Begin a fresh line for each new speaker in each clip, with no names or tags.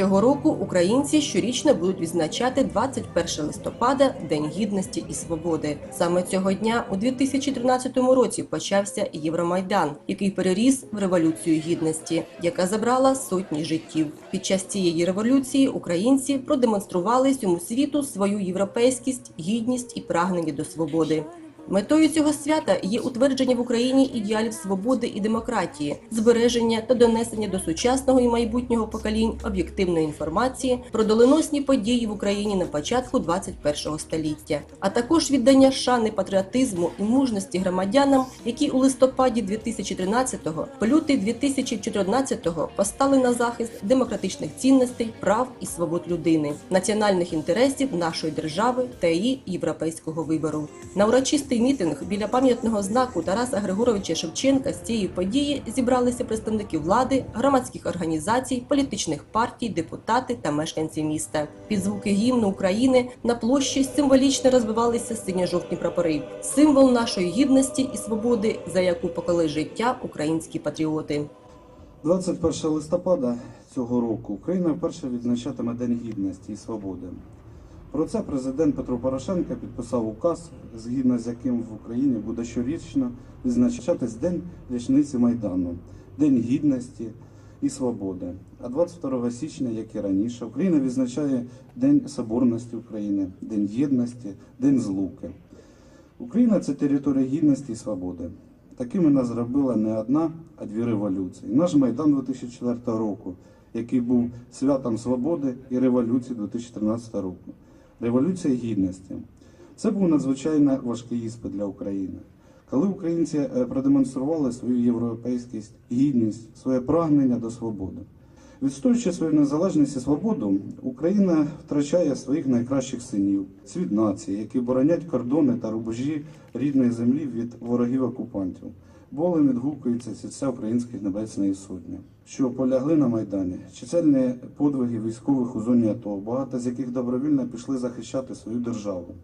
цього року українці щорічно будуть відзначати 21 листопада День гідності і свободи. Саме цього дня у 2013 році почався Євромайдан, який переріс в революцію гідності, яка забрала сотні життів. Під час цієї революції українці продемонстрували всьому світу свою європейськість, гідність і прагнення до свободи. Метою цього свята є утвердження в Україні ідеалів свободи і демократії, збереження та донесення до сучасного і майбутнього поколінь об'єктивної інформації про доленосні події в Україні на початку 21 століття, а також віддання шани патріотизму і мужності громадянам, які у листопаді 2013-го, по лютий 2014-го постали на захист демократичних цінностей, прав і свобод людини, національних інтересів нашої держави та її європейського вибору. На урочистий мітинг біля пам'ятного знаку Тараса Григоровича Шевченка з цієї події зібралися представники влади, громадських організацій, політичних партій, депутати та мешканці міста. Під звуки гімну України на площі символічно розвивалися синьо-жовтні прапори, символ нашої гідності і свободи, за яку поклали життя українські патріоти.
21 листопада цього року Україна вперше відзначатиме День гідності і свободи. Про це президент Петро Порошенко підписав указ, згідно з яким в Україні буде щорічно відзначатись День річниці Майдану, День гідності і свободи. А 22 січня, як і раніше, Україна відзначає День Соборності України, День єдності, День Злуки. Україна це територія гідності і свободи. Такими нас зробила не одна, а дві революції. Наш Майдан 2004 року, який був святом свободи і революції 2013 року. Революція гідності. Це був надзвичайно важкий іспит для України. Коли українці е, продемонстрували свою європейськість, гідність, своє прагнення до свободи. Відстоюючи свою незалежність і свободу, Україна втрачає своїх найкращих синів, світ нації, які боронять кордони та рубежі рідної землі від ворогів окупантів. Болем відгукується серця українських небесної сотні, що полягли на майдані, чисельні подвиги військових у зоні АТО, багато з яких добровільно пішли захищати свою державу,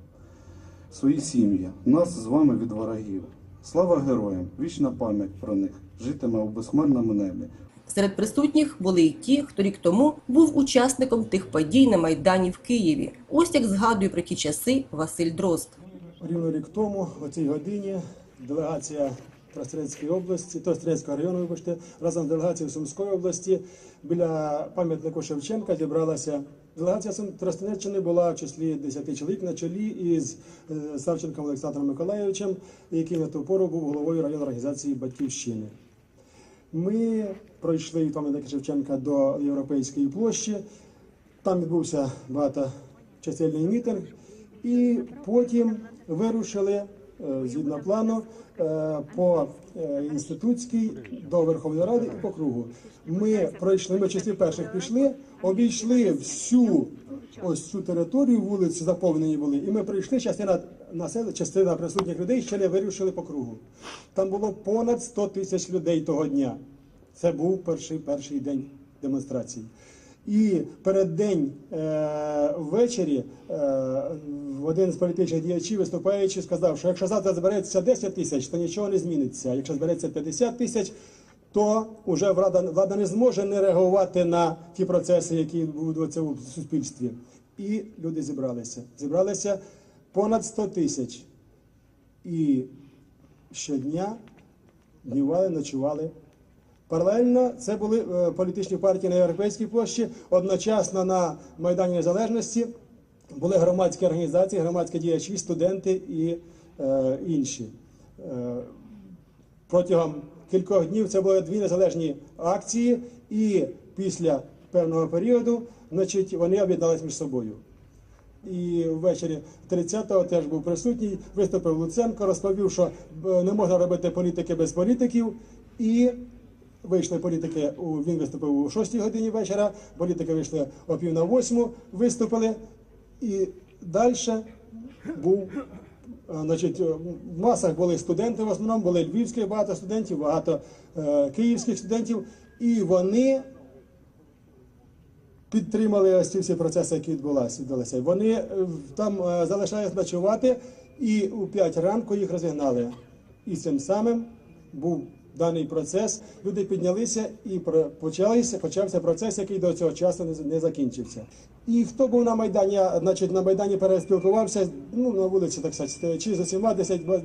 свої сім'ї, нас з вами від ворогів. Слава героям! Вічна пам'ять про них житиме у безхмарному небі.
Серед присутніх були й ті, хто рік тому був учасником тих подій на майдані в Києві. Ось як згадує про ті часи Василь Дрозд.
Рівно рік тому, о цій годині, делегація Тростянецької області, Тростянецького району, вибачте, разом з делегацією Сумської області біля пам'ятнику Шевченка зібралася. Делегація Тростянеччини була в числі 10 чоловік на чолі із е, Савченком Олександром Миколаєвичем, який на ту пору був головою районної організації Батьківщини. Ми пройшли від пам'ятника Шевченка до Європейської площі. Там відбувся багаточисельний мітинг, і потім вирушили згідно плану е, по е, інститутській до Верховної Ради і по кругу. Ми пройшли, ми в числі перших пішли, обійшли всю ось цю територію, вулиці заповнені були, і ми прийшли. Частина населення, частина присутніх людей ще не вирушили по кругу. Там було понад 100 тисяч людей того дня. Це був перший перший день демонстрації. І перед день е, ввечері е, один з політичних діячів, виступаючи, сказав, що якщо завтра збереться 10 тисяч, то нічого не зміниться. Якщо збереться 50 тисяч, то вже влада, влада не зможе не реагувати на ті процеси, які відбудуться у суспільстві. І люди зібралися. Зібралися понад 100 тисяч. І щодня днювали, ночували. Паралельно це були е, політичні партії на Європейській площі. Одночасно на Майдані Незалежності були громадські організації, громадські діячі, студенти і е, інші. Е, протягом кількох днів це були дві незалежні акції, і після певного періоду значить, вони об'єдналися між собою. І ввечері 30-го теж був присутній, виступив Луценко, розповів, що е, не можна робити політики без політиків. І вийшли політики, він виступив о 6 годині вечора, політики вийшли о пів на восьму, виступили. І далі був, е, значить, е, в масах були студенти, в основному були львівські багато студентів, багато е, київських студентів, і вони підтримали ось ці всі процеси, які відбулися. Вони е, там е, залишались ночувати, і у 5 ранку їх розігнали. І цим самим був даний процес. Люди піднялися і почалися, почався процес, який до цього часу не, закінчився. І хто був на Майдані, значить, на Майдані переспілкувався, ну, на вулиці, так сказати, з усіма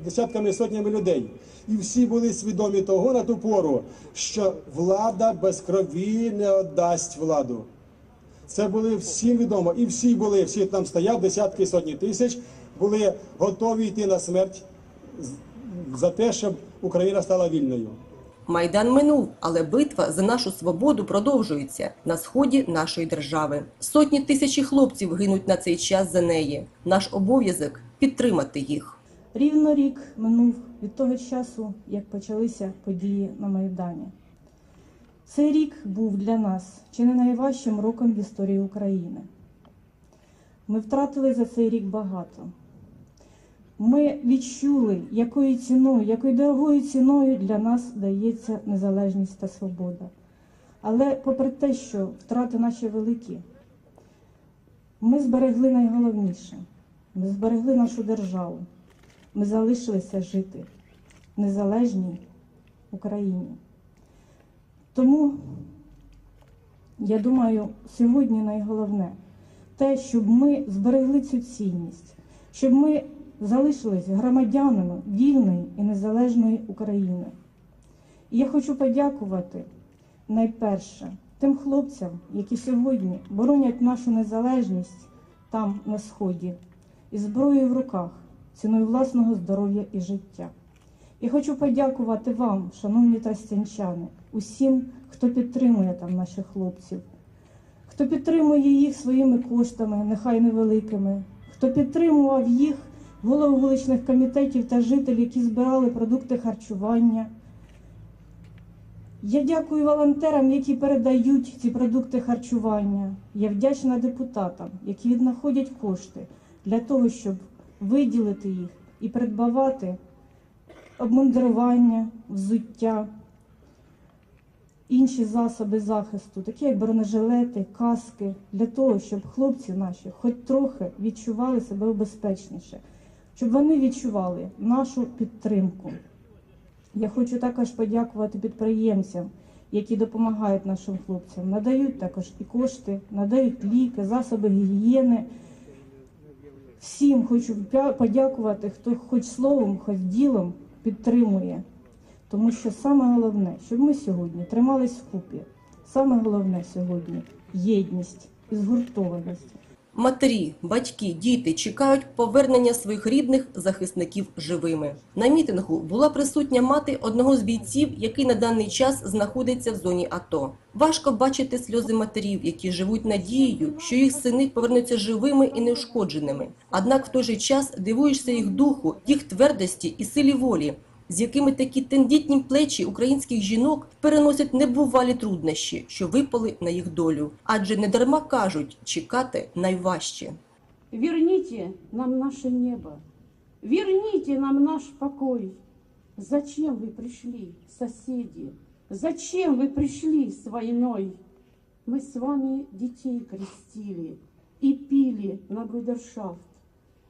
десятками, сотнями людей. І всі були свідомі того на ту пору, що влада без крові не віддасть владу. Це були всім відомо. І всі були, всі там стоять, десятки, сотні тисяч, були готові йти на смерть за те, щоб Україна стала вільною.
Майдан минув, але битва за нашу свободу продовжується на сході нашої держави. Сотні тисячі хлопців гинуть на цей час за неї. Наш обов'язок підтримати їх.
Рівно рік минув від того часу, як почалися події на Майдані. Цей рік був для нас чи не найважчим роком в історії України. Ми втратили за цей рік багато. Ми відчули, якою ціною, якою дорогою ціною для нас дається незалежність та свобода. Але попри те, що втрати наші великі, ми зберегли найголовніше. Ми зберегли нашу державу. Ми залишилися жити в незалежній Україні. Тому я думаю, сьогодні найголовне те, щоб ми зберегли цю цінність, щоб ми залишились громадянами вільної і незалежної України. І я хочу подякувати найперше тим хлопцям, які сьогодні боронять нашу незалежність там на сході із зброєю в руках, ціною власного здоров'я і життя. І хочу подякувати вам, шановні тростянчани, усім, хто підтримує там наших хлопців, хто підтримує їх своїми коштами, нехай невеликими, хто підтримував їх голови вуличних комітетів та жителів, які збирали продукти харчування. Я дякую волонтерам, які передають ці продукти харчування. Я вдячна депутатам, які віднаходять кошти для того, щоб виділити їх і придбавати обмундирування, взуття, інші засоби захисту, такі як бронежилети, каски, для того, щоб хлопці наші хоч трохи відчували себе безпечніше, щоб вони відчували нашу підтримку. Я хочу також подякувати підприємцям, які допомагають нашим хлопцям, надають також і кошти, надають ліки, засоби гігієни. Всім хочу подякувати, хто хоч словом, хоч ділом підтримує. Тому що саме головне, щоб ми сьогодні тримались вкупі. Саме головне сьогодні єдність і згуртованість.
Матері, батьки, діти чекають повернення своїх рідних захисників живими. На мітингу була присутня мати одного з бійців, який на даний час знаходиться в зоні АТО. Важко бачити сльози матерів, які живуть надією, що їх сини повернуться живими і неушкодженими. Однак в той же час дивуєшся їх духу, їх твердості і силі волі, з якими такі тендітні плечі українських жінок переносять небувалі труднощі, що випали на їх долю. Адже недарма кажуть, чекати найважче.
Верните нам наше небо, верните нам наш покой. Зачем вы пришли, соседи? Зачем вы пришли с войной? Мы с вами детей крестили и пили на брудершафт.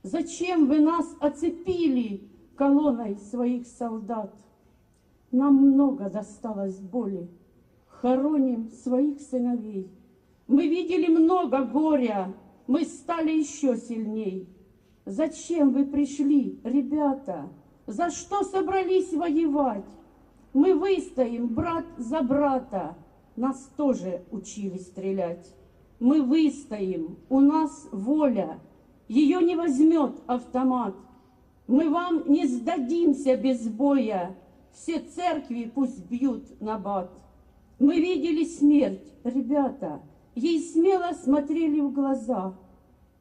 Зачем вы нас оцепили колонной своих солдат? Нам много досталось боли. Хороним своих сыновей. Мы видели много горя, мы стали еще сильней. Зачем вы пришли, ребята? За что собрались воевать? Мы выстоим, брат за брата. Нас тоже учили стрелять. Мы выстоим, у нас воля. Ее не возьмет автомат. Мы вам не сдадимся без боя. Все церкви пусть бьют на бат. Мы видели смерть, ребята. Ей смело смотрели в глаза.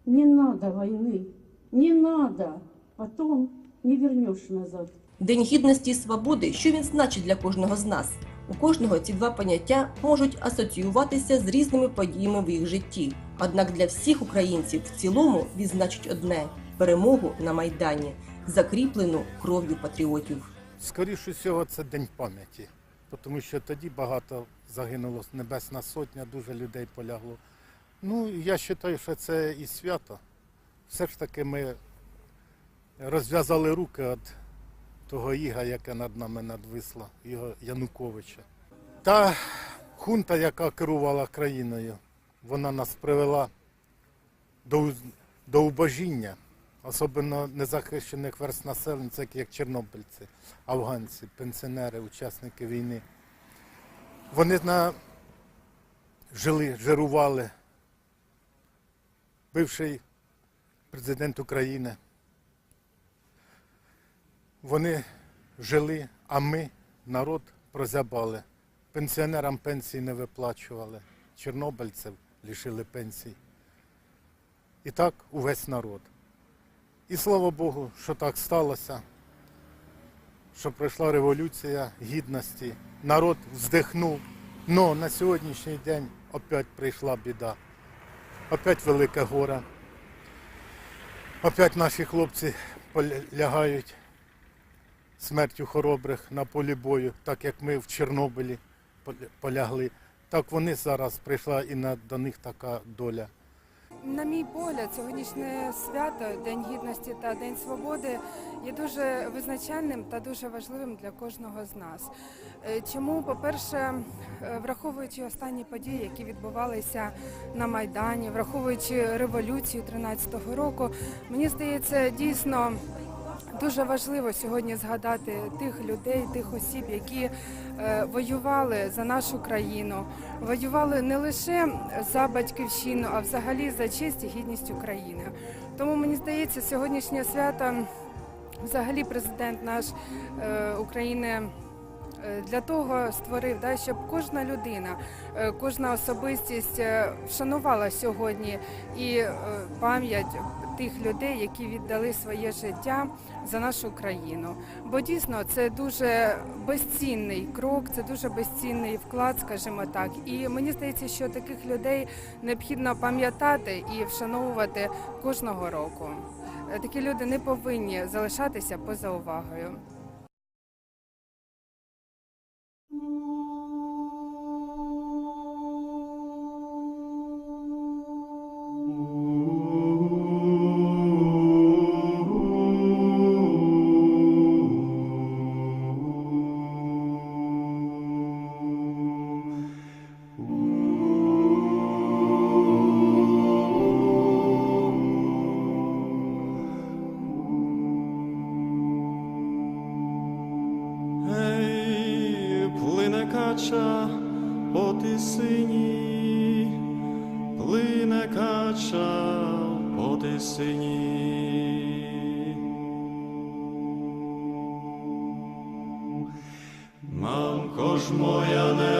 Не надо войны, не надо. Потом не вернешь назад.
День гідності і свободи, що він значить для кожного з нас? У кожного ці два поняття можуть асоціюватися з різними подіями в їх житті. Однак для всіх українців в цілому відзначить одне перемогу на майдані, закріплену кров'ю патріотів.
Скоріше всього, це День пам'яті, тому що тоді багато загинуло Небесна Сотня, дуже людей полягло. Ну, я вважаю, що це і свято. Все ж таки ми розв'язали руки від того іга, яке над нами надвисло, його Януковича. Та хунта, яка керувала країною, вона нас привела до, до убожіння, особливо незахищених верст населення, це як чорнобильці, афганці, пенсіонери, учасники війни. Вони на... жили, жирували. Бивший президент України. Вони жили, а ми, народ, прозябали. Пенсіонерам пенсії не виплачували, чорнобильців лишили пенсій. І так увесь народ. І слава Богу, що так сталося, що пройшла революція гідності, народ вздихнув. Но на сьогоднішній день опять прийшла біда, опять велике горе. Опять наші хлопці полягають смертю хоробрих на полі бою, так як ми в Чорнобилі полягли. Так вони зараз прийшла і до них така доля.
На мій погляд, сьогоднішнє свято, День Гідності та День Свободи є дуже визначальним та дуже важливим для кожного з нас. Е, Чому, по-перше, е, враховуючи останні події, які відбувалися на Майдані, враховуючи революцію 13-го року, мені здається, дійсно. Дуже важливо сьогодні згадати тих людей, тих осіб, які воювали за нашу країну, воювали не лише за батьківщину, а взагалі за честь і гідність України. Тому мені здається, сьогоднішнє свято, взагалі, президент наш е, України. Е, Для того створив, да, щоб кожна людина, е, кожна особистість е, вшанувала сьогодні і пам'ять тих людей, які віддали своє життя за нашу країну. Бо дійсно це дуже безцінний крок, це дуже безцінний вклад, скажімо так. І мені здається, що таких людей необхідно пам'ятати і вшановувати кожного року. Такі люди не повинні залишатися поза увагою.
Плине кача по тисині. Мамко ж моя не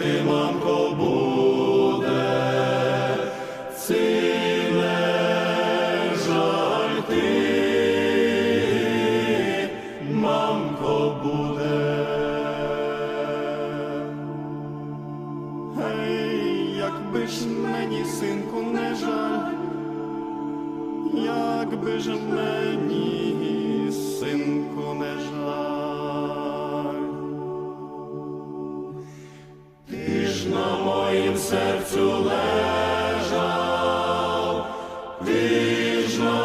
Fatima. Серцю лежав, вічно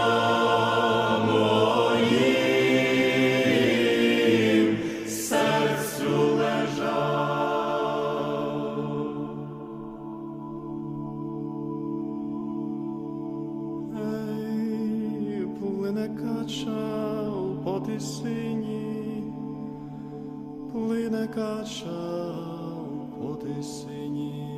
моїм серцю лежав. Ей, плине кача по тисині, плине кача по.